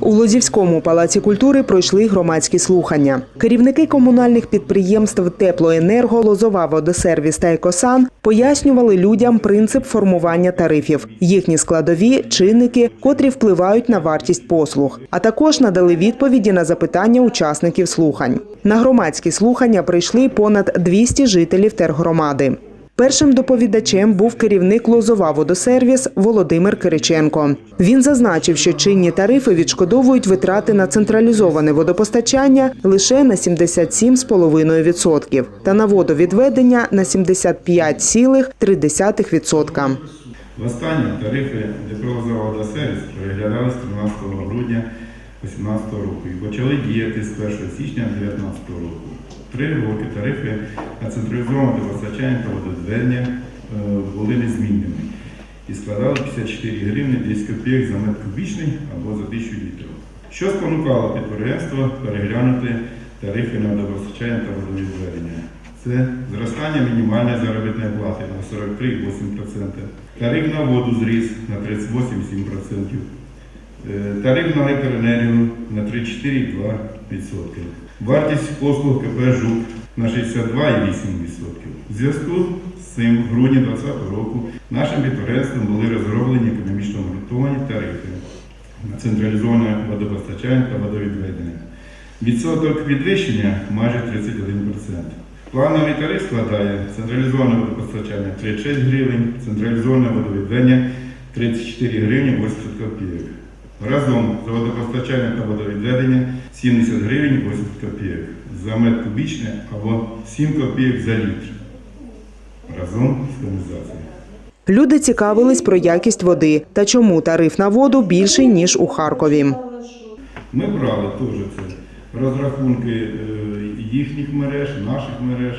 У Лозівському палаці культури пройшли громадські слухання. Керівники комунальних підприємств Теплоенерго, Лозова водосервіс та Екосан пояснювали людям принцип формування тарифів, їхні складові, чинники, котрі впливають на вартість послуг, а також надали відповіді на запитання учасників слухань. На громадські слухання прийшли понад 200 жителів тергромади. Першим доповідачем був керівник Лозова водосервіс Володимир Кириченко. Він зазначив, що чинні тарифи відшкодовують витрати на централізоване водопостачання лише на 77,5% та на водовідведення на 75,3%. Востаннє тарифи Дніпровозавода сервіс переглядались 13 грудня 2018 року і почали діяти з 1 січня 2019 року. Три роки тарифи на централізоване постачання та водовідведення е, були незмінними і складали 54 гривні 10 копійок за метр кубічний або за 1000 літрів. Що спонукало підприємство переглянути тарифи на водопостачання та водовідведення? Це зростання мінімальної заробітної плати на 43,8%, тариф на воду зріс на 38,7%, е, тариф на електроенергію на 34,2%, вартість послуг КП ЖУК на 62,8%. В зв'язку з цим в грудні 2020 року нашим підприємством були розроблені економічно обґрунтовані тарифи на централізоване водопостачання та водовідведення. Відсоток підвищення майже 31%. Плановий тариф складає централізоване водопостачання 36 гривень, централізоване водовідведення 34 гривні 80 копійок. Разом за водопостачання та водовідведення 70 гривень 80 копійок за метр кубічний або 7 копійок за літр. Разом з каналізацією. Люди цікавились про якість води та чому тариф на воду більший ніж у Харкові. Ми брали теж це розрахунки е, їхніх мереж, наших мереж,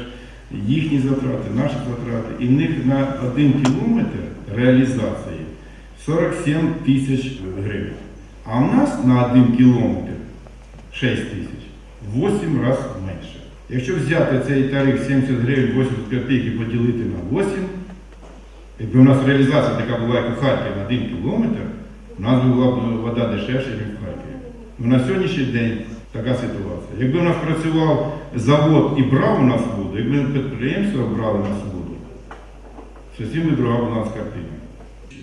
їхні затрати, наші затрати. І в них на один кілометр реалізації 47 тисяч гривень. А в нас на один кілометр 6 тисяч, 8 разів менше. Якщо взяти цей тариф 70 гривень 80 копійок і поділити на 8, якби у нас реалізація така була, як у Харкові на один кілометр, у нас була б вода дешевша, ніж в Харкові. Ну, на сьогоднішній день така ситуація. Якби у нас працював завод і брав у нас воду, якби підприємство брало у нас воду, зовсім би друга була у нас картина.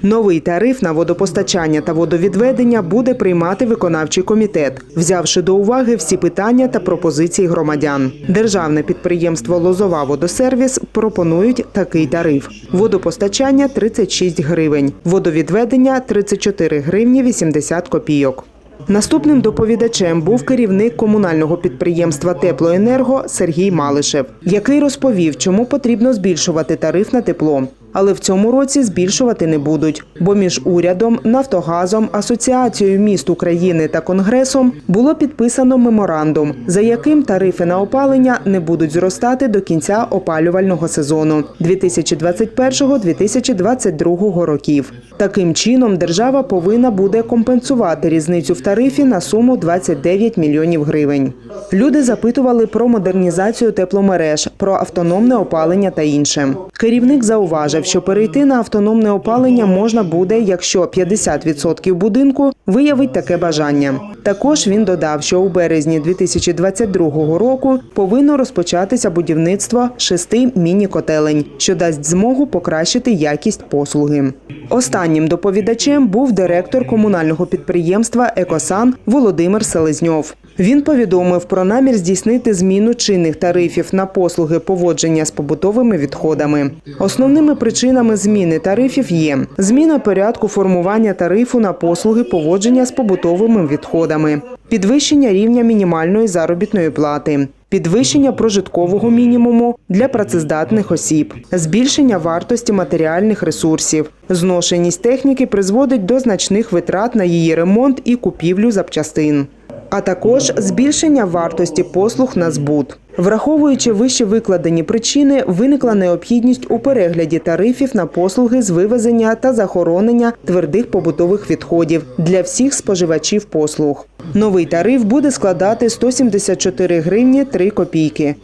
Новий тариф на водопостачання та водовідведення буде приймати виконавчий комітет, взявши до уваги всі питання та пропозиції громадян. Державне підприємство Лозова водосервіс пропонують такий тариф: водопостачання 36 гривень, водовідведення 34 гривні 80 копійок. Наступним доповідачем був керівник комунального підприємства Теплоенерго Сергій Малишев, який розповів, чому потрібно збільшувати тариф на тепло. Але в цьому році збільшувати не будуть, бо між урядом, Нафтогазом, Асоціацією міст України та Конгресом було підписано меморандум, за яким тарифи на опалення не будуть зростати до кінця опалювального сезону 2021-2022 років. Таким чином, держава повинна буде компенсувати різницю в тарифі на суму 29 мільйонів гривень. Люди запитували про модернізацію тепломереж, про автономне опалення та інше. Керівник зауважив, що перейти на автономне опалення можна буде, якщо 50% будинку виявить таке бажання. Також він додав, що у березні 2022 року повинно розпочатися будівництво шести міні-котелень, що дасть змогу покращити якість послуги. Останнім доповідачем був директор комунального підприємства Екосан Володимир Селезньов. Він повідомив про намір здійснити зміну чинних тарифів на послуги поводження з побутовими відходами. Основними причинами зміни тарифів є зміна порядку формування тарифу на послуги поводження з побутовими відходами, підвищення рівня мінімальної заробітної плати. Підвищення прожиткового мінімуму для працездатних осіб, збільшення вартості матеріальних ресурсів, зношеність техніки призводить до значних витрат на її ремонт і купівлю запчастин а також збільшення вартості послуг на збут. Враховуючи вище викладені причини, виникла необхідність у перегляді тарифів на послуги з вивезення та захоронення твердих побутових відходів для всіх споживачів послуг. Новий тариф буде складати 174 гривні 3 копійки,